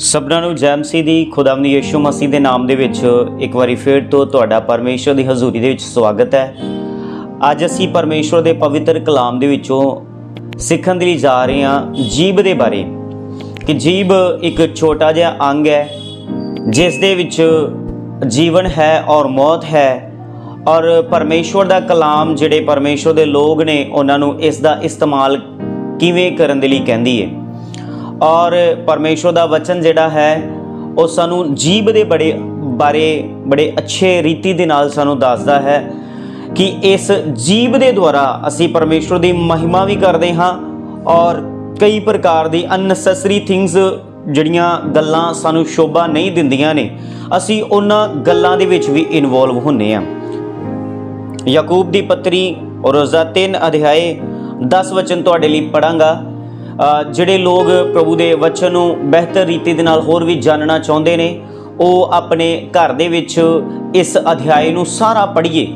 ਸਭਨਾਂ ਨੂੰ ਜੈਮਸੀ ਦੀ ਖੁਦਾਵੰਦ ਯੀਸ਼ੂ ਮਸੀਹ ਦੇ ਨਾਮ ਦੇ ਵਿੱਚ ਇੱਕ ਵਾਰੀ ਫੇਰ ਤੋਂ ਤੁਹਾਡਾ ਪਰਮੇਸ਼ਰ ਦੀ ਹਜ਼ੂਰੀ ਦੇ ਵਿੱਚ ਸਵਾਗਤ ਹੈ। ਅੱਜ ਅਸੀਂ ਪਰਮੇਸ਼ਰ ਦੇ ਪਵਿੱਤਰ ਕਲਾਮ ਦੇ ਵਿੱਚੋਂ ਸਿੱਖਣ ਦੇ ਲਈ ਜਾ ਰਹੇ ਹਾਂ ਜੀਬ ਦੇ ਬਾਰੇ। ਕਿ ਜੀਬ ਇੱਕ ਛੋਟਾ ਜਿਹਾ ਅੰਗ ਹੈ, ਜਿਸ ਦੇ ਵਿੱਚ ਜੀਵਨ ਹੈ ਔਰ ਮੌਤ ਹੈ। ਔਰ ਪਰਮੇਸ਼ਵਰ ਦਾ ਕਲਾਮ ਜਿਹੜੇ ਪਰਮੇਸ਼ਵਰ ਦੇ ਲੋਕ ਨੇ, ਉਹਨਾਂ ਨੂੰ ਇਸ ਦਾ ਇਸਤੇਮਾਲ ਕਿਵੇਂ ਕਰਨ ਦੇ ਲਈ ਕਹਿੰਦੀ ਹੈ। ਔਰ ਪਰਮੇਸ਼ਵਰ ਦਾ ਵਚਨ ਜਿਹੜਾ ਹੈ, ਉਹ ਸਾਨੂੰ ਜੀਬ ਦੇ ਬੜੇ ਬਾਰੇ, ਬੜੇ ਅੱਛੇ ਰੀਤੀ ਦੇ ਨਾਲ ਸਾਨੂੰ ਦੱਸਦਾ ਹੈ ਕਿ ਇਸ ਜੀਬ ਦੇ ਦੁਆਰਾ ਅਸੀਂ ਪਰਮੇਸ਼ਵਰ ਦੀ ਮਹਿਮਾ ਵੀ ਕਰਦੇ ਹਾਂ ਔਰ ਕਈ ਪ੍ਰਕਾਰ ਦੀ ਅਨਸੈਸਰੀ ਥਿੰਗਸ ਜਿਹੜੀਆਂ ਗੱਲਾਂ ਸਾਨੂੰ ਸ਼ੋਭਾ ਨਹੀਂ ਦਿੰਦੀਆਂ ਨੇ, ਅਸੀਂ ਉਹਨਾਂ ਗੱਲਾਂ ਦੇ ਵਿੱਚ ਵੀ ਇਨਵੋਲਵ ਹੁੰਨੇ ਆ ਯਾਕੂਬ ਦੀ ਪੱਤਰੀ ਔਰ ਰੋਜ਼ਾ 3 ਅਧਿਆਏ 10 ਵਚਨ ਤੁਹਾਡੇ ਲਈ ਪੜਾਂਗਾ ਜਿਹੜੇ ਲੋਕ ਪ੍ਰਭੂ ਦੇ ਵਚਨ ਨੂੰ ਬਿਹਤਰ ਰੀਤੀ ਦੇ ਨਾਲ ਹੋਰ ਵੀ ਜਾਣਨਾ ਚਾਹੁੰਦੇ ਨੇ, ਉਹ ਆਪਣੇ ਘਰ ਦੇ ਵਿੱਚ ਇਸ ਅਧਿਆਏ ਨੂੰ ਸਾਰਾ ਪੜ੍ਹੀਏ।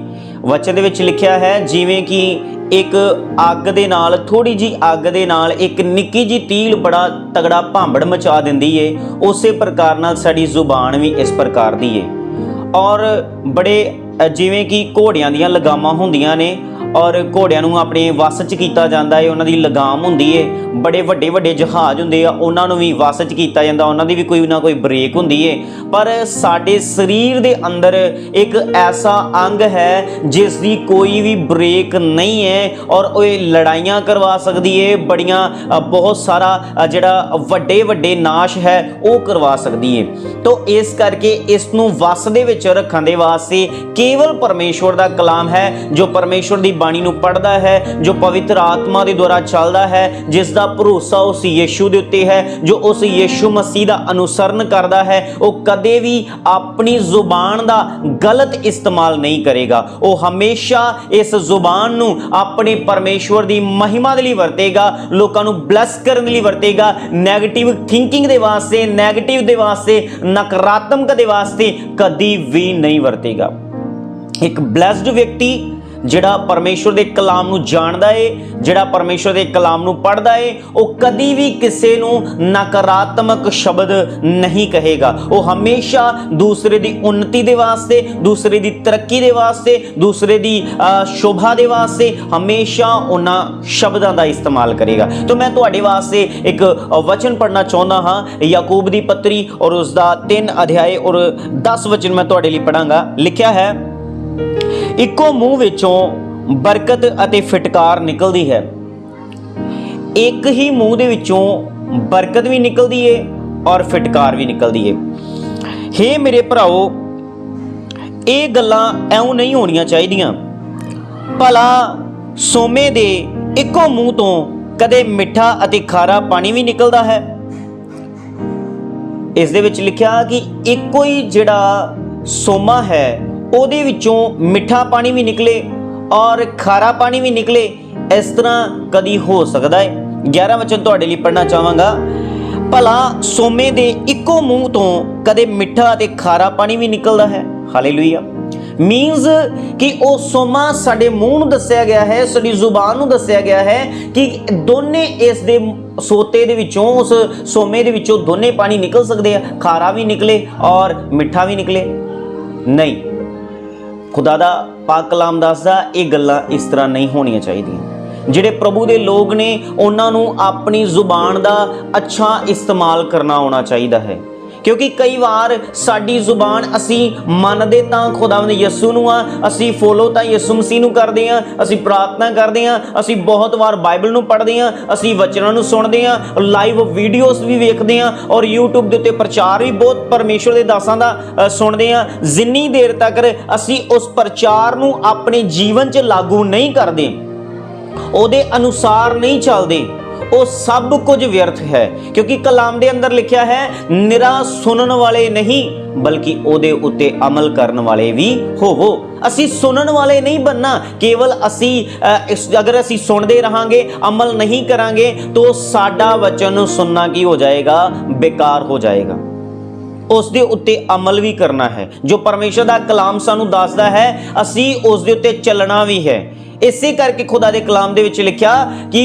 ਵਚਨ ਦੇ ਵਿੱਚ ਲਿਖਿਆ ਹੈ, ਜਿਵੇਂ ਕਿ ਇੱਕ ਅੱਗ ਦੇ ਨਾਲ ਥੋੜੀ ਜੀ ਅੱਗ ਦੇ ਨਾਲ ਇੱਕ ਨਿੱਕੀ ਜੀ ਤੀਲ ਬੜਾ ਤਗੜਾ ਭਾਂਬੜ ਮਚਾ ਦਿੰਦੀ ਏ, ਉਸੇ ਪ੍ਰਕਾਰ ਨਾਲ ਸਾਡੀ ਜ਼ੁਬਾਨ ਵੀ ਇਸ ਪ੍ਰਕਾਰ ਦੀ ਏ। ਔਰ ਬੜੇ ਜਿਵੇਂ ਕਿ ਘੋੜਿਆਂ ਦੀਆਂ ਲਗਾਮਾਂ ਹੁੰਦੀਆਂ ਨੇ ਔਰ ਘੋੜਿਆਂ ਨੂੰ ਆਪਣੇ ਵੱਸ 'ਚ ਕੀਤਾ ਜਾਂਦਾ ਹੈ ਉਹਨਾਂ ਦੀ ਲਗਾਮ ਹੁੰਦੀ ਹੈ ਬੜੇ ਵੱਡੇ ਵੱਡੇ ਜਹਾਜ਼ ਹੁੰਦੇ ਆ, ਉਹਨਾਂ ਨੂੰ ਵੀ ਵੱਸ 'ਚ ਕੀਤਾ ਜਾਂਦਾ, ਉਹਨਾਂ ਦੀ ਵੀ ਕੋਈ ਨਾ ਕੋਈ ਬ੍ਰੇਕ ਹੁੰਦੀ ਹੈ ਪਰ ਸਾਡੇ ਸਰੀਰ ਦੇ ਅੰਦਰ ਇੱਕ ਐਸਾ ਅੰਗ ਹੈ, ਜਿਸ ਦੀ ਕੋਈ ਵੀ ਬ੍ਰੇਕ ਨਹੀਂ ਹੈ ਔਰ ਉਹ ਲੜਾਈਆਂ ਕਰਵਾ ਸਕਦੀ ਹੈ ਬੜੀਆਂ ਬਹੁਤ ਸਾਰਾ ਜਿਹੜਾ ਵੱਡੇ ਵੱਡੇ ਨਾਸ਼ ਹੈ, ਉਹ ਕਰਵਾ ਸਕਦੀ ਹੈ ਤੋਂ ਇਸ ਕਰਕੇ ਇਸ ਨੂੰ ਵਸ ਦੇ ਵਿੱਚ ਰੱਖਣ ਦੇ ਵਾਸਤੇ ਕੇਵਲ ਪਰਮੇਸ਼ਵਰ ਦਾ ਕਲਾਮ ਹੈ, ਜੋ ਪਰਮੇਸ਼ਵਰ ਦੀ ਬਾਣੀ ਨੂੰ ਪੜ੍ਹਦਾ ਹੈ, ਜੋ ਪਵਿੱਤਰ ਆਤਮਾ ਦੇ ਦੁਆਰਾ ਚੱਲਦਾ ਹੈ, ਜਿਸ ਦਾ ਭਰੋਸਾ ਉਸ ਯੀਸ਼ੂ ਦੇ ਉੱਤੇ ਹੈ, ਜੋ ਉਸ ਯੀਸ਼ੂ ਮਸੀਹ ਦਾ ਅਨੁਸਰਨ ਕਰਦਾ ਹੈ, ਉਹ ਕਦੇ ਵੀ ਆਪਣੀ ਜ਼ੁਬਾਨ ਦਾ ਗਲਤ ਇਸਤੇਮਾਲ ਨਹੀਂ ਕਰੇਗਾ। ਉਹ ਹਮੇਸ਼ਾ ਇਸ ਜ਼ੁਬਾਨ ਨੂੰ ਆਪਣੇ ਪਰਮੇਸ਼ਵਰ ਦੀ ਮਹਿਮਾ ਦੇ ਲਈ ਵਰਤੇਗਾ, ਲੋਕਾਂ ਨੂੰ ਬਲੈਸ ਕਰਨ ਦੇ ਲਈ ਵਰਤੇਗਾ 네ਗੇਟਿਵ ਥਿੰਕਿੰਗ ਦੇ ਵਾਸਤੇ 네ਗੇਟਿਵ ਦੇ ਵਾਸਤੇ, ਨਕਾਰਾਤਮਕ ਦੇ ਵਾਸਤੇ ਕਦੀ ਵੀ ਨਹੀਂ ਵਰਤੇਗਾ। ਇੱਕ ਬਲੈਸਡ ਵਿਅਕਤੀ ਜਿਹੜਾ ਪਰਮੇਸ਼ਵਰ ਦੇ ਕਲਾਮ ਨੂੰ ਜਾਣਦਾ ਏ, ਜਿਹੜਾ ਪਰਮੇਸ਼ਵਰ ਦੇ ਕਲਾਮ ਨੂੰ ਪੜ੍ਹਦਾ ਏ, ਉਹ ਕਦੀ ਵੀ ਕਿਸੇ ਨੂੰ ਨਕਾਰਾਤਮਕ ਸ਼ਬਦ ਨਹੀਂ ਕਹੇਗਾ। ਉਹ ਹਮੇਸ਼ਾ ਦੂਸਰੇ ਦੀ ਉન્નਤੀ ਦੇ ਵਾਸਤੇ, ਦੂਸਰੇ ਦੀ ਤਰੱਕੀ ਦੇ ਵਾਸਤੇ, ਦੂਸਰੇ ਦੀ ਸ਼ੋਭਾ ਦੇ ਵਾਸਤੇ ਹਮੇਸ਼ਾ ਉਹਨਾਂ ਸ਼ਬਦਾਂ ਦਾ ਇਸਤੇਮਾਲ ਕਰੇਗਾ। ਤਾਂ ਮੈਂ ਤੁਹਾਡੇ ਵਾਸਤੇ ਇੱਕ ਵਚਨ ਪੜ੍ਹਨਾ ਚਾਹੁੰਦਾ ਹਾਂ। ਯਾਕੂਬ ਦੀ ਪੱਤਰੀ ਔਰ ਉਸ ਦਾ 3 ਅਧਿਆਏ ਔਰ 10 ਵਚਨ ਮੈਂ ਤੁਹਾਡੇ ਲਈ ਪੜਾਂਗਾ ਲਿਖਿਆ ਹੈ ਇੱਕੋ ਮੂੰਹ ਵਿੱਚੋਂ ਬਰਕਤ ਅਤੇ ਫਟਕਾਰ ਨਿਕਲਦੀ ਹੈ। ਇੱਕ ਹੀ ਮੂੰਹ ਦੇ ਵਿੱਚੋਂ ਬਰਕਤ ਵੀ ਨਿਕਲਦੀ ਏ ਔਰ ਫਟਕਾਰ ਵੀ ਨਿਕਲਦੀ ਏ। ਹੇ ਮੇਰੇ ਭਰਾਓ ਇਹ ਗੱਲਾਂ ਐਉਂ ਨਹੀਂ ਹੋਣੀਆਂ ਚਾਹੀਦੀਆਂ। ਭਲਾ ਸੋਮੇ ਦੇ ਇੱਕੋ ਮੂੰਹ ਤੋਂ ਕਦੇ ਮਿੱਠਾ ਅਤੇ ਖਾਰਾ ਪਾਣੀ ਵੀ ਨਿਕਲਦਾ ਹੈ। ਇਸ ਦੇ ਵਿੱਚ ਲਿਖਿਆ ਕਿ ਇੱਕੋ ਹੀ ਜਿਹੜਾ ਸੋਮਾ ਹੈ ਉਹਦੇ ਵਿੱਚੋਂ ਮਿੱਠਾ ਪਾਣੀ ਵੀ ਨਿਕਲੇ ਔਰ ਖਾਰਾ ਪਾਣੀ ਵੀ ਨਿਕਲੇ, ਇਸ ਤਰ੍ਹਾਂ ਕਦੀ ਹੋ ਸਕਦਾ ਹੈ। 11 ਵਚਨ ਤੁਹਾਡੇ ਲਈ ਪੜ੍ਹਨਾ ਚਾਹਾਂਗਾ। ਭਲਾ ਸੋਮੇ ਦੇ ਇੱਕੋ ਮੂੰਹ ਤੋਂ ਕਦੇ ਮਿੱਠਾ ਅਤੇ ਖਾਰਾ ਪਾਣੀ ਵੀ ਨਿਕਲਦਾ ਹੈ। ਹਾਲੇਲੂਇਆ। ਮੀਨਸ ਕਿ ਉਹ ਸੋਮਾ ਸਾਡੇ ਮੂੰਹ ਨੂੰ ਦੱਸਿਆ ਗਿਆ ਹੈ, ਸਾਡੀ ਜ਼ੁਬਾਨ ਨੂੰ ਦੱਸਿਆ ਗਿਆ ਹੈ ਕਿ ਦੋਨੇ ਇਸ ਦੇ ਸੋਤੇ ਦੇ ਵਿੱਚੋਂ, ਉਸ ਸੋਮੇ ਦੇ ਵਿੱਚੋਂ ਦੋਨੇ ਪਾਣੀ ਨਿਕਲ ਸਕਦੇ ਆ। ਖਾਰਾ ਵੀ ਨਿਕਲੇ ਔਰ ਮਿੱਠਾ ਵੀ ਨਿਕਲੇ। ਨਹੀਂ। ਖੁਦਾ ਦਾ ਪਾਕ ਕਲਾਮ ਦੱਸਦਾ, ਇਹ ਗੱਲਾਂ ਇਸ ਤਰ੍ਹਾਂ ਨਹੀਂ ਹੋਣੀਆਂ ਚਾਹੀਦੀਆਂ। ਜਿਹੜੇ ਪ੍ਰਭੂ ਦੇ ਲੋਕ ਨੇ, ਉਹਨਾਂ ਨੂੰ ਆਪਣੀ ਜ਼ੁਬਾਨ ਦਾ ਅੱਛਾ ਇਸਤੇਮਾਲ ਕਰਨਾ ਆਉਣਾ ਚਾਹੀਦਾ ਹੈ। ਕਿਉਂਕਿ ਕਈ ਵਾਰ ਸਾਡੀ ਜ਼ੁਬਾਨ ਅਸੀਂ ਮੰਨਦੇ ਤਾਂ ਖੁਦਾਵੰਦ ਯਿਸੂ ਨੂੰ ਆ, ਅਸੀਂ ਫੋਲੋ ਤਾਂ ਯਿਸੂ ਮਸੀਹ ਨੂੰ ਕਰਦੇ ਆ, ਅਸੀਂ ਪ੍ਰਾਰਥਨਾ ਕਰਦੇ ਆ, ਅਸੀਂ ਬਹੁਤ ਵਾਰ ਬਾਈਬਲ ਨੂੰ ਪੜ੍ਹਦੇ ਆ, ਅਸੀਂ ਵਚਨਾਂ ਨੂੰ ਸੁਣਦੇ ਆ ਲਾਈਵ ਵੀਡੀਓਜ਼ ਵੀ ਵੇਖਦੇ ਆ ਔਰ YouTube ਦੇ ਉੱਤੇ ਪ੍ਰਚਾਰ ਵੀ ਬਹੁਤ ਪਰਮੇਸ਼ਵਰ ਦੇ ਦਾਸਾਂ ਦਾ ਸੁਣਦੇ ਆ। ਜਿੰਨੀ ਦੇਰ ਤੱਕ ਅਸੀਂ ਉਸ ਪ੍ਰਚਾਰ ਨੂੰ ਆਪਣੇ ਜੀਵਨ 'ਚ ਲਾਗੂ ਨਹੀਂ ਕਰਦੇ, ਉਹਦੇ ਅਨੁਸਾਰ ਨਹੀਂ ਚੱਲਦੇ। ਉਹ ਸਭ ਕੁਝ ਵਿਅਰਥ ਹੈ, ਕਿਉਂਕਿ ਕਲਾਮ ਦੇ ਅੰਦਰ ਲਿਖਿਆ ਹੈ, ਨਿਰਾ ਸੁਣਨ ਵਾਲੇ ਨਹੀਂ, ਬਲਕਿ ਉਹਦੇ ਉੱਤੇ ਅਮਲ ਕਰਨ ਵਾਲੇ ਵੀ ਹੋਵੋ। ਅਸੀਂ ਸੁਣਨ ਵਾਲੇ ਨਹੀਂ ਬੰਨਾ, ਕੇਵਲ ਅਸੀਂ ਇਸ, ਅਗਰ ਅਸੀਂ ਸੁਣਦੇ ਰਹਾਂਗੇ, ਅਮਲ ਨਹੀਂ ਕਰਾਂਗੇ, ਤਾਂ ਸਾਡਾ ਵਚਨ ਸੁਣਨਾ ਕੀ ਹੋ ਜਾਏਗਾ? ਬੇਕਾਰ ਹੋ ਜਾਏਗਾ। ਉਸ ਦੇ ਉੱਤੇ ਅਮਲ ਵੀ ਕਰਨਾ ਹੈ। ਜੋ ਪਰਮੇਸ਼ਰ ਦਾ ਕਲਾਮ ਸਾਨੂੰ ਦੱਸਦਾ ਹੈ, ਅਸੀਂ ਉਸ ਦੇ ਉੱਤੇ ਚੱਲਣਾ ਵੀ ਹੈ। ਇਸੇ ਕਰਕੇ ਖੁਦਾ ਦੇ ਕਲਾਮ ਦੇ ਵਿੱਚ ਲਿਖਿਆ ਕਿ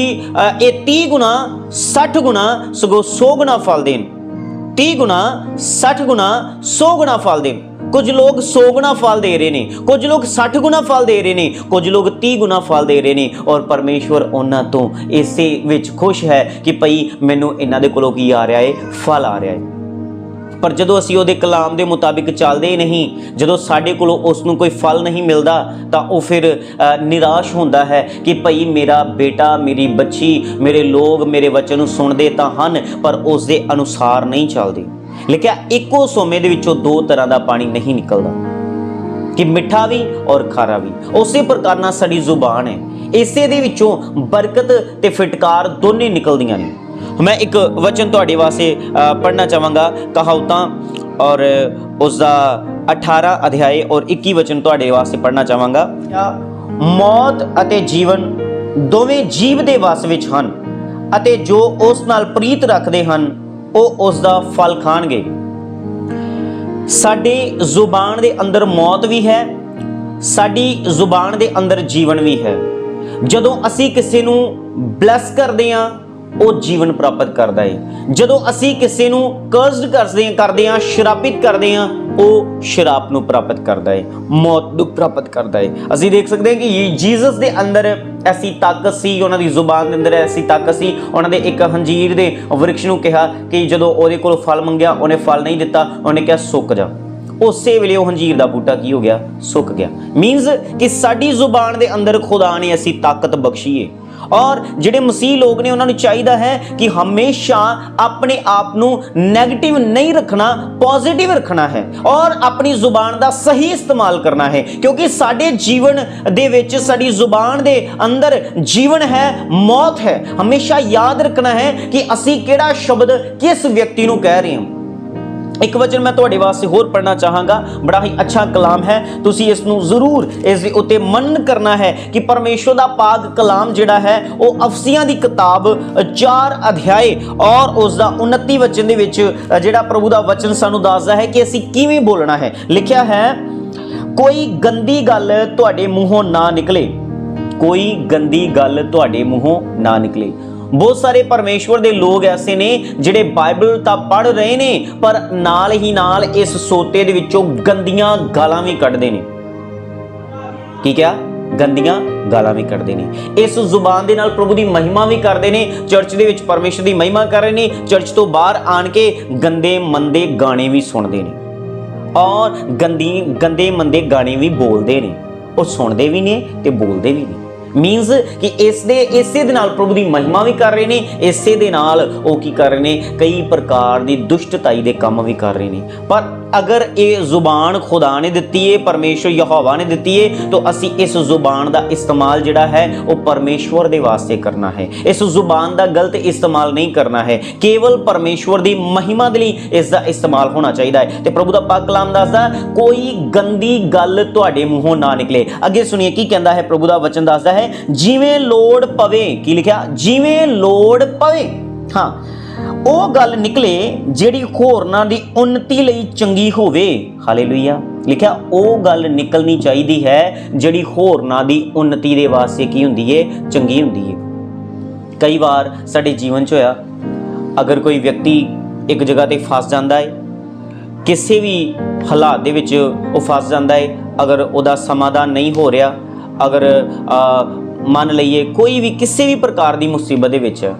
ਇਹ 30 ਗੁਣਾ 60 ਗੁਣਾ ਸਗੋਂ 100 ਗੁਣਾ ਫਲ ਦੇਣ। 30 ਗੁਣਾ 60 ਗੁਣਾ 100 ਗੁਣਾ ਫਲ ਦੇਣ। ਕੁਝ ਲੋਕ 100 ਗੁਣਾ ਫਲ ਦੇ ਰਹੇ ਨੇ, ਕੁਝ ਲੋਕ 60 ਗੁਣਾ ਫਲ ਦੇ ਰਹੇ ਨੇ, ਕੁਝ ਲੋਕ 30 ਗੁਣਾ ਫਲ ਦੇ ਰਹੇ ਨੇ ਔਰ ਪਰਮੇਸ਼ਵਰ ਉਹਨਾਂ ਤੋਂ ਇਸੇ ਵਿੱਚ ਖੁਸ਼ ਹੈ ਕਿ ਭਈ ਮੈਨੂੰ ਇਹਨਾਂ ਦੇ ਕੋਲੋਂ ਕੀ ਆ ਰਿਹਾ ਏ? ਫਲ ਆ ਰਿਹਾ ਏ। ਪਰ ਜਦੋਂ ਅਸੀਂ ਉਹਦੇ ਕਲਾਮ ਦੇ ਮੁਤਾਬਿਕ ਚੱਲਦੇ ਨਹੀਂ, ਜਦੋਂ ਸਾਡੇ ਕੋਲੋਂ ਉਸ ਨੂੰ ਕੋਈ ਫਲ ਨਹੀਂ ਮਿਲਦਾ, ਤਾਂ ਉਹ ਫਿਰ ਨਿਰਾਸ਼ ਹੁੰਦਾ ਹੈ ਕਿ ਭਈ ਮੇਰਾ ਬੇਟਾ, ਮੇਰੀ ਬੱਚੀ, ਮੇਰੇ ਲੋਕ ਮੇਰੇ ਵਚਨ ਨੂੰ ਸੁਣਦੇ ਤਾਂ ਹਨ, ਪਰ ਉਸ ਦੇ ਅਨੁਸਾਰ ਨਹੀਂ ਚੱਲਦੇ। ਲਿਖਿਆ, ਇੱਕੋ ਸਮੇਂ ਦੇ ਵਿੱਚੋਂ ਦੋ ਤਰ੍ਹਾਂ ਦਾ ਪਾਣੀ ਨਹੀਂ ਨਿਕਲਦਾ। ਕਿ ਮਿੱਠਾ ਵੀ ਔਰ ਖਾਰਾ ਵੀ। ਉਸੇ ਪ੍ਰਕਾਰ ਨਾਲ ਸਾਡੀ ਜ਼ੁਬਾਨ ਹੈ। ਇਸੇ ਦੇ ਵਿੱਚੋਂ ਬਰਕਤ ਤੇ ਫਟਕਾਰ ਦੋਨੇ ਨਿਕਲਦੀਆਂ ਨੇ। ਮੈਂ ਇੱਕ ਵਚਨ ਤੁਹਾਡੇ ਵਾਸਤੇ ਪੜ੍ਹਨਾ ਚਾਹਾਂਗਾ। ਕਹਾਵਤਾਂ ਔਰ ਉਸ ਦਾ 18 ਅਧਿਆਏ ਔਰ 21 ਵਚਨ ਤੁਹਾਡੇ ਵਾਸਤੇ ਪੜ੍ਹਨਾ ਚਾਹਾਂਗਾ। ਮੌਤ ਅਤੇ ਜੀਵਨ ਦੋਵੇਂ ਜੀਵ ਦੇ ਵਸ ਵਿੱਚ ਹਨ ਅਤੇ ਜੋ ਉਸ ਨਾਲ ਪ੍ਰੀਤ ਰੱਖਦੇ ਹਨ ਉਹ ਉਸ ਦਾ ਫਲ ਖਾਣਗੇ। ਸਾਡੀ ਜ਼ੁਬਾਨ ਦੇ ਅੰਦਰ ਮੌਤ ਵੀ ਹੈ ਸਾਡੀ ਜ਼ੁਬਾਨ ਦੇ ਅੰਦਰ ਜੀਵਨ ਵੀ ਹੈ। ਜਦੋਂ ਅਸੀਂ ਕਿਸੇ ਨੂੰ ਬਲੈਸ ਕਰਦੇ ਹਾਂ ਉਹ ਜੀਵਨ ਪ੍ਰਾਪਤ ਕਰਦਾ ਏ। ਜਦੋਂ ਅਸੀਂ ਕਿਸੇ ਨੂੰ ਕਰਜ਼ਡ ਕਰਦੇ ਹਾਂ ਕਰਦੇ ਹਾਂ, ਸ਼ਰਾਬਿਤ ਕਰਦੇ ਹਾਂ, ਉਹ ਸ਼ਰਾਪ ਨੂੰ ਪ੍ਰਾਪਤ ਕਰਦਾ ਏ। ਮੌਤ ਨੂੰ ਪ੍ਰਾਪਤ ਕਰਦਾ ਏ। ਅਸੀਂ ਦੇਖ ਸਕਦੇ ਹਾਂ ਕਿ ਜੀਸਸ ਦੇ ਅੰਦਰ ਐਸੀ ਤਾਕਤ ਸੀ, ਉਹਨਾਂ ਦੀ ਜ਼ੁਬਾਨ ਦੇ ਅੰਦਰ ਐਸੀ ਤਾਕਤ ਸੀ। ਉਹਨਾਂ ਦੇ ਇੱਕ ਹੰਜੀਰ ਦੇ ਵਰਕਸ਼ ਨੂੰ ਕਿਹਾ ਕਿ ਜਦੋਂ ਉਹਦੇ ਕੋਲ ਫਲ ਮੰਗਿਆ, ਉਹਨੇ ਫਲ ਨਹੀਂ ਦਿੱਤਾ, ਉਹਨੇ ਕਿਹਾ, ਸੁੱਕ ਜਾ। ਉਸੇ ਵੇਲੇ ਉਹ ਹੰਜੀਰ ਦਾ ਬੂਟਾ ਕੀ ਹੋ ਗਿਆ? ਸੁੱਕ ਗਿਆ। ਮੀਨਸ ਕਿ ਸਾਡੀ ਜ਼ੁਬਾਨ ਦੇ ਅੰਦਰ ਖੁਦਾ ਨੇ ਐਸੀ ਤਾਕਤ ਬਖਸ਼ੀ ਏ। ਔਰ ਜਿਹੜੇ ਮਸੀਹ ਲੋਕ ਨੇ ਉਹਨਾਂ ਨੂੰ ਚਾਹੀਦਾ ਹੈ ਕਿ ਹਮੇਸ਼ਾ ਆਪਣੇ ਆਪ ਨੂੰ 네ਗੇਟਿਵ ਨਹੀਂ ਰੱਖਣਾ ਪੋਜ਼ਿਟਿਵ ਰੱਖਣਾ ਹੈ ਔਰ ਆਪਣੀ ਜ਼ੁਬਾਨ ਦਾ ਸਹੀ ਇਸਤੇਮਾਲ ਕਰਨਾ ਹੈ ਕਿਉਂਕਿ ਸਾਡੇ ਜੀਵਨ ਦੇ ਵਿੱਚ ਸਾਡੀ ਜ਼ੁਬਾਨ ਦੇ ਅੰਦਰ ਜੀਵਨ ਹੈ, ਮੌਤ ਹੈ। ਹਮੇਸ਼ਾ ਯਾਦ ਰੱਖਣਾ ਹੈ ਕਿ ਅਸੀਂ ਕਿਹੜਾ ਸ਼ਬਦ ਕਿਸ ਵਿਅਕਤੀ ਨੂੰ ਕਹਿ ਰਹੇ ਹਾਂ। ਇੱਕ ਵਚਨ ਮੈਂ ਤੁਹਾਡੇ ਵਾਸਤੇ ਹੋਰ ਪੜ੍ਹਨਾ ਚਾਹਾਂਗਾ। ਬੜਾ ਹੀ ਅੱਛਾ ਕਲਾਮ ਹੈ। ਤੁਸੀਂ ਇਸ ਨੂੰ ਜ਼ਰੂਰ ਇਸ ਦੇ ਉੱਤੇ ਮੰਨ ਕਰਨਾ ਹੈ ਕਿ ਪਰਮੇਸ਼ਵਰ ਦਾ ਪਾਕ ਕਲਾਮ ਜਿਹੜਾ ਹੈ, ਉਹ ਅਫਸੀਆਂ ਦੀ ਕਿਤਾਬ 4 ਅਧਿਆਏ ਔਰ ਉਸ ਦਾ 29 ਵਚਨ ਦੇ ਵਿੱਚ ਜਿਹੜਾ ਪ੍ਰਭੂ ਦਾ ਵਚਨ ਸਾਨੂੰ ਦੱਸਦਾ ਹੈ ਕਿ ਅਸੀਂ ਕਿਵੇਂ ਬੋਲਣਾ ਹੈ। ਲਿਖਿਆ ਹੈ, ਕੋਈ ਗੰਦੀ ਗੱਲ ਤੁਹਾਡੇ ਮੂੰਹੋਂ ਨਾ ਨਿਕਲੇ। ਕੋਈ ਗੰਦੀ ਗੱਲ ਤੁਹਾਡੇ ਮੂੰਹੋਂ ਨਾ ਨਿਕਲੇ। ਬਹੁਤ ਸਾਰੇ ਪਰਮੇਸ਼ਵਰ ਦੇ ਲੋਕ ਐਸੇ ਨੇ ਜਿਹੜੇ ਬਾਈਬਲ ਤਾਂ ਪੜ੍ਹ ਰਹੇ ਨੇ, ਪਰ ਨਾਲ ਹੀ ਨਾਲ ਇਸ ਸੋਤੇ ਦੇ ਵਿੱਚੋਂ ਗੰਦੀਆਂ ਗਾਲਾਂ ਵੀ ਕੱਢਦੇ ਨੇ। ਕੀ ਕਿਹਾ? ਗੰਦੀਆਂ ਗਾਲਾਂ ਵੀ ਕੱਢਦੇ ਨੇ। ਇਸ ਜ਼ੁਬਾਨ ਦੇ ਨਾਲ ਪ੍ਰਭੂ ਦੀ ਮਹਿਮਾ ਵੀ ਕਰਦੇ ਨੇ, ਚਰਚ ਦੇ ਵਿੱਚ ਪਰਮੇਸ਼ਰ ਦੀ ਮਹਿਮਾ ਕਰ ਰਹੇ ਨੇ, ਚਰਚ ਤੋਂ ਬਾਹਰ ਆਣ ਕੇ ਗੰਦੇ ਮੰਦੇ ਗਾਣੇ ਵੀ ਸੁਣਦੇ ਨੇ। ਔਰ ਗੰਦੀ, ਗੰਦੇ ਮੰਦੇ ਗਾਣੇ ਵੀ ਬੋਲਦੇ ਨੇ। ਉਹ ਸੁਣਦੇ ਵੀ ਨੇ ਤੇ ਬੋਲਦੇ ਵੀ ਨੇ। ਮੀਨਸ ਕਿ ਇਸ ਦੇ ਇਸੇ ਦੇ ਨਾਲ ਪ੍ਰਭੂ ਦੀ ਮਹਿਮਾ ਵੀ ਕਰ ਰਹੇ ਨੇ ਇਸੇ ਦੇ ਨਾਲ ਉਹ ਕੀ ਕਰ ਰਹੇ ਨੇ ਕਈ ਪ੍ਰਕਾਰ ਦੀ ਦੁਸ਼ਟਤਾਈ ਦੇ ਕੰਮ ਵੀ ਕਰ ਰਹੇ ਨੇ ਪਰ ਅਗਰ ਇਹ ਜ਼ੁਬਾਨ ਖੁਦਾ ਨੇ ਦਿੱਤੀ ਏ ਪਰਮੇਸ਼ਰ ਯਹੋਵਾ ਨੇ ਦਿੱਤੀ ਏ ਤਾਂ ਅਸੀਂ ਇਸ ਜ਼ੁਬਾਨ ਦਾ ਇਸਤੇਮਾਲ ਜਿਹੜਾ ਹੈ ਉਹ ਪਰਮੇਸ਼ਵਰ ਦੇ ਵਾਸਤੇ ਕਰਨਾ ਹੈ ਇਸ ਜ਼ੁਬਾਨ ਦਾ ਗਲਤ ਇਸਤੇਮਾਲ ਨਹੀਂ ਕਰਨਾ ਹੈ ਕੇਵਲ ਪਰਮੇਸ਼ਵਰ ਦੀ ਮਹਿਮਾ ਦੇ ਲਈ ਇਸ ਦਾ ਇਸਤੇਮਾਲ ਹੋਣਾ ਚਾਹੀਦਾ ਹੈ ਤੇ ਪ੍ਰਭੂ ਦਾ ਪਾਕ ਕਲਾਮ ਦੱਸਦਾ ਕੋਈ ਗੰਦੀ ਗੱਲ ਤੁਹਾਡੇ ਮੂੰਹੋਂ ਨਾ ਨਿਕਲੇ ਅੱਗੇ ਸੁਣੀਏ ਕੀ ਕਹਿੰਦਾ ਹੈ ਪ੍ਰਭੂ ਦਾ ਵਚਨ ਦੱਸਦਾ ਹੈ ਹੈ, ਜਿਵੇਂ ਲੋੜ ਪਵੇ। ਕੀ ਲਿਖਿਆ? ਜਿਵੇਂ ਲੋੜ ਪਵੇ। ਹਾਂ, ਉਹ ਗੱਲ ਨਿਕਲੇ ਜਿਹੜੀ ਹੋਰਨਾਂ ਦੀ ਉન્નਤੀ ਲਈ ਚੰਗੀ ਹੋਵੇ। ਹਾਲੇਲੂਇਆ। ਲਿਖਿਆ, ਉਹ ਗੱਲ ਨਿਕਲਣੀ ਚਾਹੀਦੀ ਹੈ, ਜਿਹੜੀ ਹੋਰਨਾਂ ਦੀ ਉન્નਤੀ ਦੇ ਵਾਸਤੇ ਕੀ ਹੁੰਦੀ ਏ? ਚੰਗੀ ਹੁੰਦੀ ਏ। ਕਈ ਵਾਰ ਸਾਡੇ ਜੀਵਨ 'ਚ ਹੋਇਆ, ਅਗਰ ਕੋਈ ਵਿਅਕਤੀ ਇੱਕ ਜਗ੍ਹਾ ਤੇ ਫਸ ਜਾਂਦਾ ਏ, ਕਿਸੇ ਵੀ ਹਾਲਾਤ ਦੇ ਵਿੱਚ ਉਹ ਫਸ ਜਾਂਦਾ ਏ, ਅਗਰ ਉਹਦਾ ਸਮਾਧਾਨ ਨਹੀਂ ਹੋ ਰਿਹਾ ਅਗਰ ਮੰਨ ਲਈਏ ਕੋਈ ਵੀ ਕਿਸੇ ਵੀ ਪ੍ਰਕਾਰ ਦੀ ਮੁਸੀਬਤ ਦੇ ਵਿੱਚ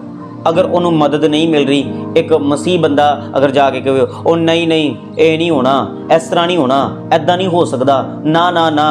ਅਗਰ ਉਹਨੂੰ ਮਦਦ ਨਹੀਂ ਮਿਲ ਰਹੀ, ਇੱਕ ਮਸੀਹ ਬੰਦਾ ਅਗਰ ਜਾ ਕੇ ਕਹੇ, ਉਹ ਨਹੀਂ ਨਹੀਂ, ਇਹ ਨਹੀਂ ਹੋਣਾ, ਇਸ ਤਰ੍ਹਾਂ ਨਹੀਂ ਹੋਣਾ ਐਦਾਂ ਨਹੀਂ ਹੋ ਸਕਦਾ, ਨਾ ਨਾ ਨਾ।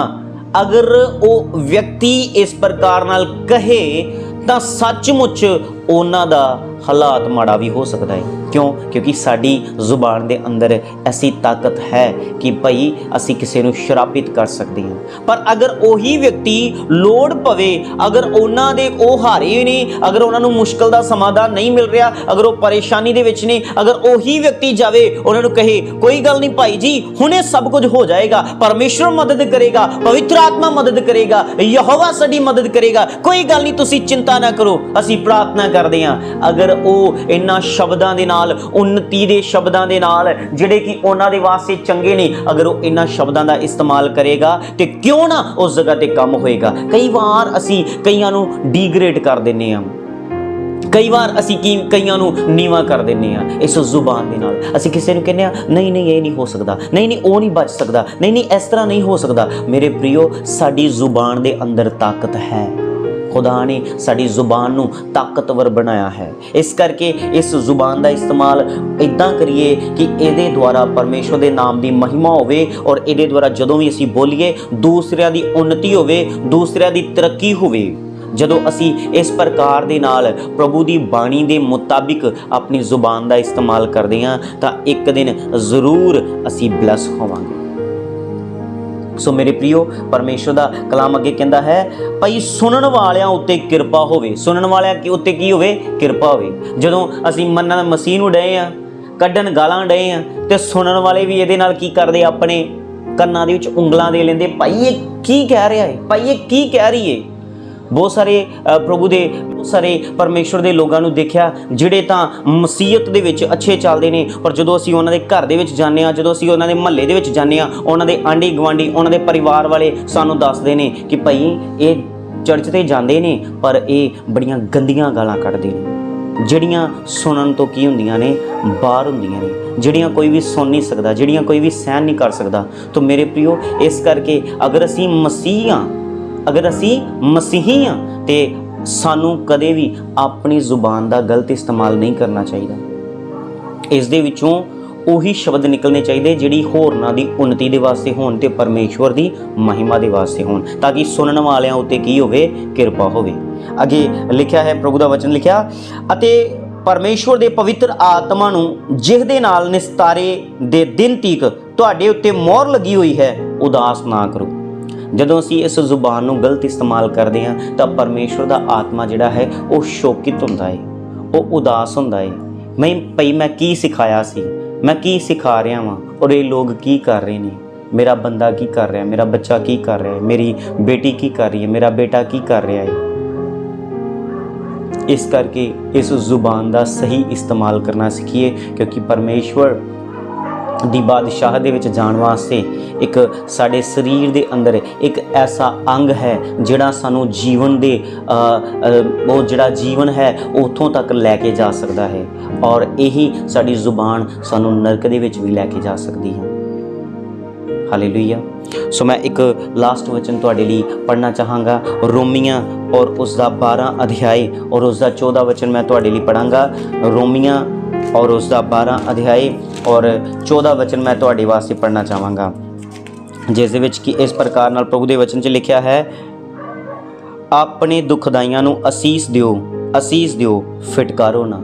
ਅਗਰ ਉਹ ਵਿਅਕਤੀ ਇਸ ਪ੍ਰਕਾਰ ਨਾਲ ਕਹੇ, ਤਾਂ ਸੱਚਮੁੱਚ ਉਹਨਾਂ ਦਾ ਹਾਲਾਤ ਮਾੜਾ ਵੀ ਹੋ ਸਕਦਾ ਹੈ। ਕਿਉਂ? ਕਿਉਂਕਿ ਸਾਡੀ ਜ਼ੁਬਾਨ ਦੇ ਅੰਦਰ ਐਸੀ ਤਾਕਤ ਹੈ ਕਿ ਭਈ ਅਸੀਂ ਕਿਸੇ ਨੂੰ ਸ਼ਰਾਪਿਤ ਕਰ ਸਕਦੇ ਹਾਂ। ਪਰ ਅਗਰ ਉਹੀ ਵਿਅਕਤੀ ਲੋੜ ਪਵੇ, ਅਗਰ ਉਹਨਾਂ ਦੇ ਉਹ ਹਾਰੇ ਨੇ ਅਗਰ ਉਹਨਾਂ ਨੂੰ ਮੁਸ਼ਕਲ ਦਾ ਸਮਾਧਾਨ ਨਹੀਂ ਮਿਲ ਰਿਹਾ, ਅਗਰ ਉਹ ਪਰੇਸ਼ਾਨੀ ਦੇ ਵਿੱਚ ਨੇ, ਅਗਰ ਉਹੀ ਵਿਅਕਤੀ ਜਾਵੇ, ਉਹਨਾਂ ਨੂੰ ਕਹੇ, ਕੋਈ ਗੱਲ ਨਹੀਂ ਭਾਈ ਜੀ, ਹੁਣੇ ਸਭ ਕੁਝ ਹੋ ਜਾਏਗਾ, ਪਰਮੇਸ਼ਵਰ ਮਦਦ ਕਰੇਗਾ, ਪਵਿੱਤਰ ਆਤਮਾ ਮਦਦ ਕਰੇਗਾ, ਯਹੋਵਾ ਸਾਡੀ ਮਦਦ ਕਰੇਗਾ, ਕੋਈ ਗੱਲ ਨਹੀਂ, ਤੁਸੀਂ ਚਿੰਤਾ ਨਾ ਕਰੋ, ਅਸੀਂ ਪ੍ਰਾਰਥਨਾ ਕਰਦੇ ਹਾਂ। ਅਗਰ ਉਹ ਇਹਨਾਂ ਸ਼ਬਦਾਂ ਦੇ ਨਾਲ ਉન્નਤੀ ਦੇ ਸ਼ਬਦਾਂ ਦੇ ਨਾਲ, ਜਿਹੜੇ ਕਿ ਉਹਨਾਂ ਦੇ ਵਾਸਤੇ ਚੰਗੇ ਨੇ, ਅਗਰ ਉਹ ਇਹਨਾਂ ਸ਼ਬਦਾਂ ਦਾ ਇਸਤੇਮਾਲ ਕਰੇਗਾ ਤੇ ਕਿਉਂ ਨਾ ਉਸ ਜਗ੍ਹਾ ਤੇ ਕੰਮ ਹੋਏਗਾ? ਕਈ ਵਾਰ ਅਸੀਂ ਕਈਆਂ ਨੂੰ ਡੀਗ੍ਰੇਡ ਕਰ ਦਿੰਨੇ ਆ ਕਈ ਵਾਰ ਅਸੀਂ ਕੀ ਕਈਆਂ ਨੂੰ ਨੀਵਾ ਕਰ ਦਿੰਨੇ ਆ ਇਸ ਜ਼ੁਬਾਨ ਦੇ ਨਾਲ। ਅਸੀਂ ਕਿਸੇ ਨੂੰ ਕਹਿੰਦੇ ਆ ਨਹੀਂ ਨਹੀਂ, ਇਹ ਨਹੀਂ ਹੋ ਸਕਦਾ। ਨਹੀਂ ਨਹੀਂ, ਉਹ ਨਹੀਂ ਬਚ ਸਕਦਾ। ਨਹੀਂ ਨਹੀਂ, ਇਸ ਤਰ੍ਹਾਂ ਨਹੀਂ ਹੋ ਸਕਦਾ। ਮੇਰੇ ਪ੍ਰਿਓ ਸਾਡੀ ਜ਼ੁਬਾਨ ਦੇ ਅੰਦਰ ਤਾਕਤ ਹੈ। ਖੁਦਾ ਨੇ ਸਾਡੀ ਜ਼ੁਬਾਨ ਨੂੰ ਤਾਕਤਵਰ ਬਣਾਇਆ ਹੈ। ਇਸ ਕਰਕੇ ਇਸ ਜ਼ੁਬਾਨ ਦਾ ਇਸਤੇਮਾਲ ਇਦਾਂ ਕਰੀਏ ਕਿ ਇਹਦੇ ਦੁਆਰਾ ਪਰਮੇਸ਼ਵਰ ਦੇ ਨਾਮ ਦੀ ਮਹਿਮਾ ਹੋਵੇ ਔਰ ਇਹਦੇ ਦੁਆਰਾ ਜਦੋਂ ਵੀ ਅਸੀਂ ਬੋਲੀਏ, ਦੂਸਰਿਆਂ ਦੀ ਉન્નਤੀ ਹੋਵੇ, ਦੂਸਰਿਆਂ ਦੀ ਤਰੱਕੀ ਹੋਵੇ। ਜਦੋਂ ਅਸੀਂ ਇਸ ਪ੍ਰਕਾਰ ਦੇ ਨਾਲ ਪ੍ਰਭੂ ਦੀ ਬਾਣੀ ਦੇ ਮੁਤਾਬਿਕ ਆਪਣੀ ਜ਼ੁਬਾਨ ਦਾ ਇਸਤੇਮਾਲ ਕਰਦੇ ਹਾਂ, ਤਾਂ ਇੱਕ ਦਿਨ ਜ਼ਰੂਰ ਅਸੀਂ ਬਲੈਸ ਹੋਵਾਂਗੇ। ਸੋ ਮੇਰੇ ਪ੍ਰਿਓ ਪਰਮੇਸ਼ਰ ਦਾ ਕਲਾਮ ਅੱਗੇ ਕਹਿੰਦਾ ਹੈ, ਭਾਈ, ਸੁਣਨ ਵਾਲਿਆਂ ਉੱਤੇ ਕਿਰਪਾ ਹੋਵੇ। ਸੁਣਨ ਵਾਲਿਆਂ ਕੇ ਉੱਤੇ ਕੀ ਹੋਵੇ? ਕਿਰਪਾ ਹੋਵੇ। ਜਦੋਂ ਅਸੀਂ ਮੰਨਣ ਮਸੀਹ ਨੂੰ ਡਏ ਆ, ਕੱਢਣ ਗਾਲਾਂ ਡਏ ਆ, ਤੇ ਸੁਣਨ ਵਾਲੇ ਵੀ ਇਹਦੇ ਨਾਲ ਕੀ ਕਰਦੇ ਆਪਣੇ ਕੰਨਾਂ ਦੇ ਵਿੱਚ ਉਂਗਲਾਂ ਦੇ ਲੈਂਦੇ, ਭਾਈ, ਇਹ ਕੀ ਕਹਿ ਰਿਹਾ ਹੈ ਭਾਈ, ਇਹ ਕੀ ਕਹਿ ਰਹੀ ਹੈ ਬਹੁਤ ਸਾਰੇ ਪ੍ਰਭੂ ਦੇ, ਬਹੁਤ ਸਾਰੇ ਪਰਮੇਸ਼ਵਰ ਦੇ ਲੋਕਾਂ ਨੂੰ ਦੇਖਿਆ, ਜਿਹੜੇ ਤਾਂ ਮਸੀਹਤ ਦੇ ਵਿੱਚ ਅੱਛੇ ਚੱਲਦੇ ਨੇ, ਪਰ ਜਦੋਂ ਅਸੀਂ ਉਹਨਾਂ ਦੇ ਘਰ ਦੇ ਵਿੱਚ ਜਾਂਦੇ ਆ ਜਦੋਂ ਅਸੀਂ ਉਹਨਾਂ ਦੇ ਮਹੱਲੇ ਦੇ ਵਿੱਚ ਜਾਂਦੇ ਆ ਉਹਨਾਂ ਦੇ ਆਂਢੀ ਗਵਾਂਢੀ ਉਹਨਾਂ ਦੇ ਪਰਿਵਾਰ ਵਾਲੇ ਸਾਨੂੰ ਦੱਸਦੇ ਨੇ ਕਿ ਭਾਈ ਇਹ ਚਰਚ ਤੇ ਜਾਂਦੇ ਨੇ, ਪਰ ਇਹ ਬੜੀਆਂ ਗੰਦੀਆਂ ਗਾਲਾਂ ਕੱਢਦੇ ਨੇ। ਜਿਹੜੀਆਂ ਸੁਣਨ ਤੋਂ ਕੀ ਹੁੰਦੀਆਂ ਨੇ, ਬਾਹਰ ਹੁੰਦੀਆਂ ਨੇ। ਜਿਹੜੀਆਂ ਕੋਈ ਵੀ ਸੁਣ ਨਹੀਂ ਸਕਦਾ, ਜਿਹੜੀਆਂ ਕੋਈ ਵੀ ਸਹਿਨ ਨਹੀਂ ਕਰ ਸਕਦਾ। ਤਾਂ ਮੇਰੇ ਪ੍ਰਿਓ, ਇਸ ਕਰਕੇ ਅਗਰ ਅਸੀਂ ਮਸੀਹਾਂ ਅਗਰ ਅਸੀਂ ਮਸੀਹੀ ਹਾਂ ਤੇ ਸਾਨੂੰ ਕਦੇ ਵੀ ਆਪਣੀ ਜ਼ੁਬਾਨ ਦਾ ਗਲਤ ਇਸਤੇਮਾਲ ਨਹੀਂ ਕਰਨਾ ਚਾਹੀਦਾ। ਇਸ ਦੇ ਵਿੱਚੋਂ ਉਹੀ ਸ਼ਬਦ ਨਿਕਲਣੇ ਚਾਹੀਦੇ ਜਿਹੜੀ ਹੋਰਨਾਂ ਦੀ ਉન્નਤੀ ਦੇ ਵਾਸਤੇ ਹੋਣ ਤੇ ਪਰਮੇਸ਼ਵਰ ਦੀ ਮਹਿਮਾ ਦੇ ਵਾਸਤੇ ਹੋਣ, ਤਾਂ ਕਿ ਸੁਣਨ ਵਾਲਿਆਂ ਉੱਤੇ ਕੀ ਹੋਵੇ, ਕਿਰਪਾ ਹੋਵੇ। ਅੱਗੇ ਲਿਖਿਆ ਹੈ ਪ੍ਰਭੂ ਦਾ ਵਚਨ ਲਿਖਿਆ, ਅਤੇ ਪਰਮੇਸ਼ਵਰ ਦੇ ਪਵਿੱਤਰ ਆਤਮਾ ਨੂੰ ਜਿਹਦੇ ਨਾਲ ਨਿਸਤਾਰੇ ਦੇ ਦਿਨ ਤੀਕ ਤੁਹਾਡੇ ਉੱਤੇ ਮੋਹਰ ਲੱਗੀ ਹੋਈ ਹੈ, ਉਦਾਸ ਨਾ ਕਰੋ। ਜਦੋਂ ਅਸੀਂ ਇਸ ਜ਼ੁਬਾਨ ਨੂੰ ਗਲਤ ਇਸਤੇਮਾਲ ਕਰਦੇ ਹਾਂ, ਤਾਂ ਪਰਮੇਸ਼ਵਰ ਦਾ ਆਤਮਾ ਜਿਹੜਾ ਹੈ, ਉਹ ਸ਼ੋਕਿਤ ਹੁੰਦਾ ਹੈ ਉਹ ਉਦਾਸ ਹੁੰਦਾ ਹੈ ਮੈਂ, ਭਈ ਮੈਂ ਕੀ ਸਿਖਾਇਆ ਸੀ? ਮੈਂ ਕੀ ਸਿਖਾ ਰਿਹਾ ਵਾਂ? ਔਰ ਇਹ ਲੋਕ ਕੀ ਕਰ ਰਹੇ ਨੇ? ਮੇਰਾ ਬੰਦਾ ਕੀ ਕਰ ਰਿਹਾ? ਮੇਰਾ ਬੱਚਾ ਕੀ ਕਰ ਰਿਹਾ ਹੈ ਮੇਰੀ ਬੇਟੀ ਕੀ ਕਰ ਰਹੀ ਹੈ ਮੇਰਾ ਬੇਟਾ ਕੀ ਕਰ ਰਿਹਾ ਹੈ ਇਸ ਕਰਕੇ ਇਸ ਜ਼ੁਬਾਨ ਦਾ ਸਹੀ ਇਸਤੇਮਾਲ ਕਰਨਾ ਸਿੱਖੀਏ, ਕਿਉਂਕਿ ਪਰਮੇਸ਼ਵਰ ਦੀ ਬਾਦਸ਼ਾਹ ਦੇ ਵਿੱਚ ਜਾਣ ਵਾਸਤੇ ਇੱਕ ਸਾਡੇ ਸਰੀਰ ਦੇ ਅੰਦਰ ਇੱਕ ਐਸਾ ਅੰਗ ਹੈ ਜਿਹੜਾ ਸਾਨੂੰ ਜੀਵਨ ਦੇ ਉਹ ਜਿਹੜਾ ਜੀਵਨ ਹੈ, ਉਥੋਂ ਤੱਕ ਲੈ ਕੇ ਜਾ ਸਕਦਾ ਹੈ ਔਰ ਇਹੀ ਸਾਡੀ ਜ਼ੁਬਾਨ ਸਾਨੂੰ ਨਰਕ ਦੇ ਵਿੱਚ ਵੀ ਲੈ ਕੇ ਜਾ ਸਕਦੀ ਹੈ। ਹਾਲੇਲੂਇਆ ਸੋ ਮੈਂ ਇੱਕ ਲਾਸਟ ਵਚਨ ਤੁਹਾਡੇ ਲਈ ਪੜ੍ਹਨਾ ਚਾਹਾਂਗਾ। ਰੋਮੀਆਂ ਔਰ ਉਸ ਦਾ 12 ਅਧਿਆਇ ਔਰ ਉਸ ਦਾ 14 ਵਚਨ ਮੈਂ ਤੁਹਾਡੇ ਲਈ ਪੜਾਂਗਾ ਰੋਮੀਆਂ ਔਰ ਉਸ ਦਾ 12 ਅਧਿਆਇ ਔਰ 14 ਵਚਨ ਮੈਂ ਤੁਹਾਡੇ ਵਾਸਤੇ ਪੜ੍ਹਨਾ ਚਾਹਾਂਗਾ। ਜਿਸ ਦੇ ਵਿੱਚ ਕਿ ਇਸ ਪ੍ਰਕਾਰ ਨਾਲ ਪ੍ਰਭੂ ਦੇ ਵਚਨ 'ਚ ਲਿਖਿਆ ਹੈ, ਆਪਣੇ ਦੁਖਦਾਈਆਂ ਨੂੰ ਅਸੀਸ ਦਿਓ ਅਸੀਸ ਦਿਓ, ਫਿਟਕਾਰੋ ਨਾ।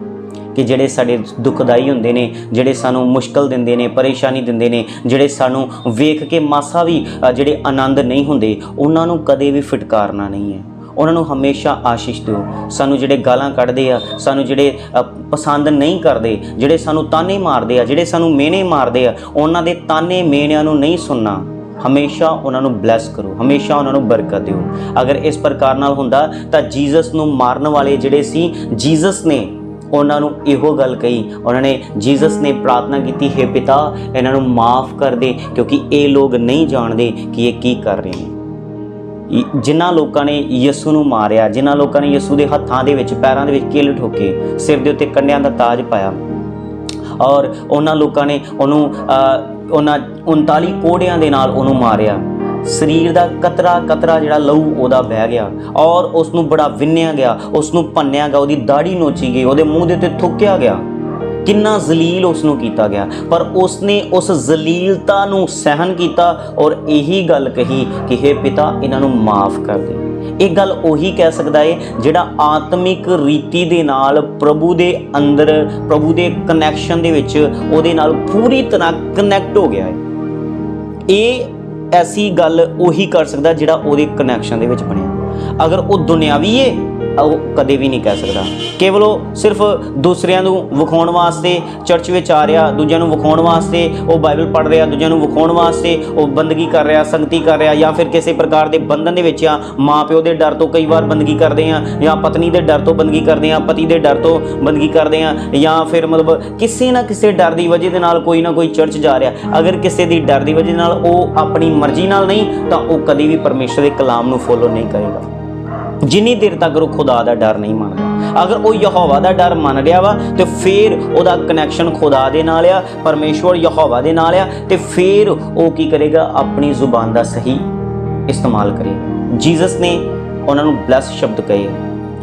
ਕਿ ਜਿਹੜੇ ਸਾਡੇ ਦੁਖਦਾਈ ਹੁੰਦੇ ਨੇ, ਜਿਹੜੇ ਸਾਨੂੰ ਮੁਸ਼ਕਲ ਦਿੰਦੇ ਨੇ, ਪਰੇਸ਼ਾਨੀ ਦਿੰਦੇ ਨੇ, ਜਿਹੜੇ ਸਾਨੂੰ ਵੇਖ ਕੇ ਮਾਸਾ ਵੀ ਜਿਹੜੇ ਆਨੰਦ ਨਹੀਂ ਹੁੰਦੇ, ਉਹਨਾਂ ਨੂੰ ਕਦੇ ਵੀ ਫਿਟਕਾਰਨਾ ਨਹੀਂ ਹੈ। ਉਹਨਾਂ ਨੂੰ ਹਮੇਸ਼ਾ ਆਸ਼ੀਸ਼ ਦਿਓ। ਸਾਨੂੰ ਜਿਹੜੇ ਗਾਲਾਂ ਕੱਢਦੇ ਆ, ਸਾਨੂੰ ਜਿਹੜੇ ਪਸੰਦ ਨਹੀਂ ਕਰਦੇ, ਜਿਹੜੇ ਸਾਨੂੰ ਤਾਨੇ ਮਾਰਦੇ ਆ, ਜਿਹੜੇ ਸਾਨੂੰ ਮਿਹਣੇ ਮਾਰਦੇ ਆ, ਉਹਨਾਂ ਦੇ ਤਾਨੇ ਮਿਹਣਿਆਂ ਨੂੰ ਨਹੀਂ ਸੁਣਨਾ। ਹਮੇਸ਼ਾ ਉਹਨਾਂ ਨੂੰ ਬਲੈਸ ਕਰੋ, ਹਮੇਸ਼ਾ ਉਹਨਾਂ ਨੂੰ ਬਰਕਤ ਦਿਓ। ਅਗਰ ਇਸ ਪ੍ਰਕਾਰ ਨਾਲ ਹੁੰਦਾ, ਤਾਂ ਜੀਸਸ ਨੂੰ ਮਾਰਨ ਵਾਲੇ ਜਿਹੜੇ ਸੀ, ਜੀਸਸ ਨੇ ਉਹਨਾਂ ਨੂੰ ਇਹੋ ਗੱਲ ਕਹੀ। ਉਹਨਾਂ ਨੇ ਜੀਸਸ ਨੇ ਪ੍ਰਾਰਥਨਾ ਕੀਤੀ, ਹੈ ਪਿਤਾ, ਇਹਨਾਂ ਨੂੰ ਮਾਫ ਕਰ ਦੇ, ਕਿਉਂਕਿ ਇਹ ਲੋਕ ਨਹੀਂ ਜਾਣਦੇ ਕਿ ਇਹ ਕੀ ਕਰ ਰਹੇ ਨੇ। ਜਿਨ੍ਹਾਂ ਲੋਕਾਂ ਨੇ ਯਿਸੂ ਨੂੰ ਮਾਰਿਆ, ਜਿਨ੍ਹਾਂ ਲੋਕਾਂ ਨੇ ਯਿਸੂ ਦੇ ਹੱਥਾਂ ਦੇ ਵਿੱਚ, ਪੈਰਾਂ ਦੇ ਵਿੱਚ ਕਿਲ ਠੋਕੇ, ਸਿਰ ਦੇ ਉੱਤੇ ਕੰਡਿਆਂ ਦਾ ਤਾਜ ਪਾਇਆ। ਔਰ ਉਹਨਾਂ ਲੋਕਾਂ ਨੇ ਉਹਨੂੰ ਉਹਨਾਂ 39 ਕੋੜਿਆਂ ਦੇ ਨਾਲ ਉਹਨੂੰ ਮਾਰਿਆ। ਸਰੀਰ ਦਾ ਕਤਰਾ ਕਤਰਾ ਜਿਹੜਾ ਲਹੂ, ਉਹਦਾ ਬਹਿ ਗਿਆ। ਔਰ ਉਸ ਨੂੰ ਬੜਾ ਵਿੰਨਿਆ ਗਿਆ ਉਸ ਨੂੰ ਭੰਨਿਆ ਗਿਆ, ਉਹਦੀ ਦਾੜੀ ਨੋਚੀ ਗਈ, ਉਹਦੇ ਮੂੰਹ ਦੇ ਉੱਤੇ ਥੁੱਕਿਆ ਗਿਆ। ਕਿੰਨਾ ਜ਼ਲੀਲ ਉਸ ਨੂੰ ਕੀਤਾ ਗਿਆ। ਪਰ ਉਸ ਨੇ ਉਸ ਜ਼ਲੀਲਤਾ ਨੂੰ ਸਹਿਨ ਕੀਤਾ ਔਰ ਇਹੀ ਗੱਲ ਕਹੀ ਕਿ हे ਪਿਤਾ, ਇਹਨਾਂ ਨੂੰ ਮਾਫ ਕਰ ਦੇ। ਇਹ ਗੱਲ ਉਹੀ ਕਹਿ ਸਕਦਾ ਏ ਜਿਹੜਾ ਆਤਮਿਕ ਰੀਤੀ ਦੇ ਨਾਲ ਪ੍ਰਭੂ ਦੇ ਅੰਦਰ, ਪ੍ਰਭੂ ਦੇ ਕਨੈਕਸ਼ਨ ਦੇ ਵਿੱਚ ਉਹਦੇ ਨਾਲ ਪੂਰੀ ਤਰ੍ਹਾਂ ਕਨੈਕਟ ਹੋ ਗਿਆ ਹੈ ਇਹ ਐਸੀ ਗੱਲ ਉਹੀ ਕਰ ਸਕਦਾ ਜਿਹੜਾ ਉਹਦੇ ਕਨੈਕਸ਼ਨ ਦੇ ਵਿੱਚ ਬਣਿਆ। ਅਗਰ ਉਹ ਦੁਨਿਆਵੀ ਏ ਉਹ ਕਦੇ ਵੀ ਨਹੀਂ ਕਹਿ ਸਕਦਾ। ਕੇਵਲ ਉਹ ਸਿਰਫ ਦੂਸਰਿਆਂ ਨੂੰ ਵਿਖਾਉਣ ਵਾਸਤੇ ਚਰਚ ਵਿੱਚ ਆ ਰਿਹਾ, ਦੂਜਿਆਂ ਨੂੰ ਵਿਖਾਉਣ ਵਾਸਤੇ ਉਹ ਬਾਈਬਲ ਪੜ੍ਹ ਰਿਹਾ, ਦੂਜਿਆਂ ਨੂੰ ਵਿਖਾਉਣ ਵਾਸਤੇ ਉਹ ਬੰਦਗੀ ਕਰ ਰਿਹਾ, ਸੰਗਤੀ ਕਰ ਰਿਹਾ ਜਾਂ ਫਿਰ ਕਿਸੇ ਪ੍ਰਕਾਰ ਦੇ ਬੰਧਨ ਦੇ ਵਿੱਚ ਆ। ਮਾਂ ਪਿਓ ਦੇ ਡਰ ਤੋਂ ਕਈ ਵਾਰ ਬੰਦਗੀ ਕਰਦੇ ਆ ਜਾਂ ਪਤਨੀ ਦੇ ਡਰ ਤੋਂ ਬੰਦਗੀ ਕਰਦੇ ਆ, ਪਤੀ ਦੇ ਡਰ ਤੋਂ ਬੰਦਗੀ ਕਰਦੇ ਆ ਜਾਂ ਫਿਰ ਮਤਲਬ ਕਿਸੇ ਨਾ ਕਿਸੇ ਡਰ ਦੀ ਵਜ੍ਹਾ ਦੇ ਨਾਲ ਕੋਈ ਨਾ ਕੋਈ ਚਰਚ ਜਾ ਰਿਹਾ। ਅਗਰ ਕਿਸੇ ਦੀ ਡਰ ਦੀ ਵਜ੍ਹਾ ਨਾਲ ਉਹ ਆਪਣੀ ਮਰਜ਼ੀ ਨਾਲ ਨਹੀਂ, ਤਾਂ ਉਹ ਕਦੇ ਵੀ ਪਰਮੇਸ਼ਰ ਦੇ ਕਲਾਮ ਨੂੰ ਫੋਲੋ ਨਹੀਂ ਕਰੇਗਾ। ਜਿੰਨੀ ਦੇਰ ਤੱਕ ਉਹ ਖੁਦਾ ਦਾ ਡਰ ਨਹੀਂ ਮੰਨਦਾ, ਅਗਰ ਉਹ ਯਹੋਵਾ ਦਾ ਡਰ ਮੰਨ ਰਿਹਾ ਵਾ, ਤੇ ਫਿਰ ਉਹਦਾ ਕਨੈਕਸ਼ਨ ਖੁਦਾ ਦੇ ਨਾਲ ਆ, ਪਰਮੇਸ਼ਵਰ ਯਹੋਵਾ ਦੇ ਨਾਲ ਆ, ਤੇ ਫਿਰ ਉਹ ਕੀ ਕਰੇਗਾ? ਆਪਣੀ ਜ਼ੁਬਾਨ ਦਾ ਸਹੀ ਇਸਤੇਮਾਲ ਕਰੇਗਾ। ਜੀਸਸ ਨੇ ਉਹਨਾਂ ਨੂੰ ਬਲੈਸ ਸ਼ਬਦ ਕਹੇ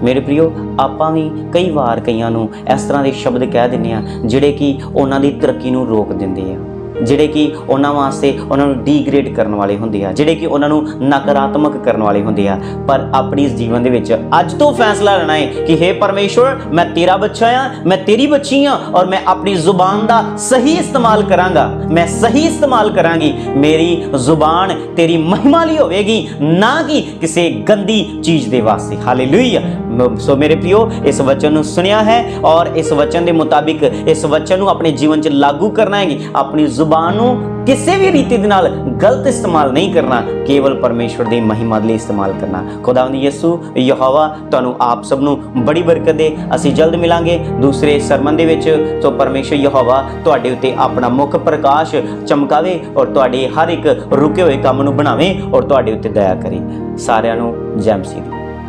ਮੇਰੇ ਪ੍ਰਿਓ, ਆਪਾਂ ਵੀ ਕਈ ਵਾਰ ਕਈਆਂ ਨੂੰ ਇਸ ਤਰ੍ਹਾਂ ਦੇ ਸ਼ਬਦ ਕਹਿ ਦਿੰਦੇ ਆ, ਜਿਹੜੇ ਕਿ ਉਹਨਾਂ ਦੀ ਤਰੱਕੀ ਨੂੰ ਰੋਕ ਦਿੰਦੇ ਆ। ਜਿਹੜੇ ਕਿ ਉਹਨਾਂ ਵਾਸਤੇ ਉਹਨਾਂ ਨੂੰ ਡੀਗ੍ਰੇਡ ਕਰਨ ਵਾਲੇ ਹੁੰਦੇ ਆ, ਜਿਹੜੇ ਕਿ ਉਹਨਾਂ ਨੂੰ ਨਕਾਰਾਤਮਕ ਕਰਨ ਵਾਲੇ ਹੁੰਦੇ ਆ। ਪਰ ਆਪਣੀ ਜੀਵਨ ਦੇ ਵਿੱਚ ਅੱਜ ਤੋਂ ਫੈਸਲਾ ਲੈਣਾ ਹੈ ਕਿ हे ਪਰਮੇਸ਼ਵਰ, ਮੈਂ ਤੇਰਾ ਬੱਚਾ ਆ ਮੈਂ ਤੇਰੀ ਬੱਚੀ ਆ ਔਰ ਮੈਂ ਆਪਣੀ ਜ਼ੁਬਾਨ ਦਾ ਸਹੀ ਇਸਤੇਮਾਲ ਕਰਾਂਗਾ। ਮੈਂ ਸਹੀ ਇਸਤੇਮਾਲ ਕਰਾਂਗੀ। ਮੇਰੀ ਜ਼ੁਬਾਨ ਤੇਰੀ ਮਹਿਮਾ ਲਈ ਹੋਵੇਗੀ, ਨਾ ਕਿ ਕਿਸੇ ਗੰਦੀ ਚੀਜ਼ ਦੇ ਵਾਸਤੇ। ਹਾਲੇਲੂਇਆ ਮ- ਸੋ ਮੇਰੇ ਪਿਓ ਇਸ ਵਚਨ ਨੂੰ ਸੁਣਿਆ ਹੈ ਔਰ ਇਸ ਵਚਨ ਦੇ ਮੁਤਾਬਿਕ ਇਸ ਵਚਨ ਨੂੰ ਆਪਣੇ ਜੀਵਨ 'ਚ ਲਾਗੂ ਕਰਨਾ ਹੈਗੀ ਆਪਣੀ ਜ਼ੁਬਾਨ ਨੂੰ ਕਿਸੇ ਵੀ ਰੀਤੀ ਦੇ ਨਾਲ ਗਲਤ ਇਸਤੇਮਾਲ ਨਹੀਂ ਕਰਨਾ, ਕੇਵਲ ਪਰਮੇਸ਼ਵਰ ਦੀ ਮਹਿਮਾ ਲਈ ਇਸਤੇਮਾਲ ਕਰਨਾ। ਖੁਦਾਵੰਦ ਯਿਸੂ, ਯਹੋਵਾ, ਤੁਹਾਨੂੰ ਆਪ ਸਭ ਨੂੰ ਬੜੀ ਬਰਕਤ ਦੇ। ਅਸੀਂ ਜਲਦ ਮਿਲਾਂਗੇ ਦੂਸਰੇ ਸਰਮਨ ਦੇ ਵਿੱਚ ਸੋ ਪਰਮੇਸ਼ਵਰ ਯਹੋਵਾ ਤੁਹਾਡੇ ਉੱਤੇ ਆਪਣਾ ਮੁੱਖ ਪ੍ਰਕਾਸ਼ ਚਮਕਾਵੇ ਔਰ ਤੁਹਾਡੇ ਹਰ ਇੱਕ ਰੁਕੇ ਹੋਏ ਕੰਮ ਨੂੰ ਬਣਾਵੇ ਔਰ ਤੁਹਾਡੇ ਉੱਤੇ ਦਇਆ ਕਰੇ। ਸਾਰਿਆਂ ਨੂੰ ਜੈ ਮਸੀਹ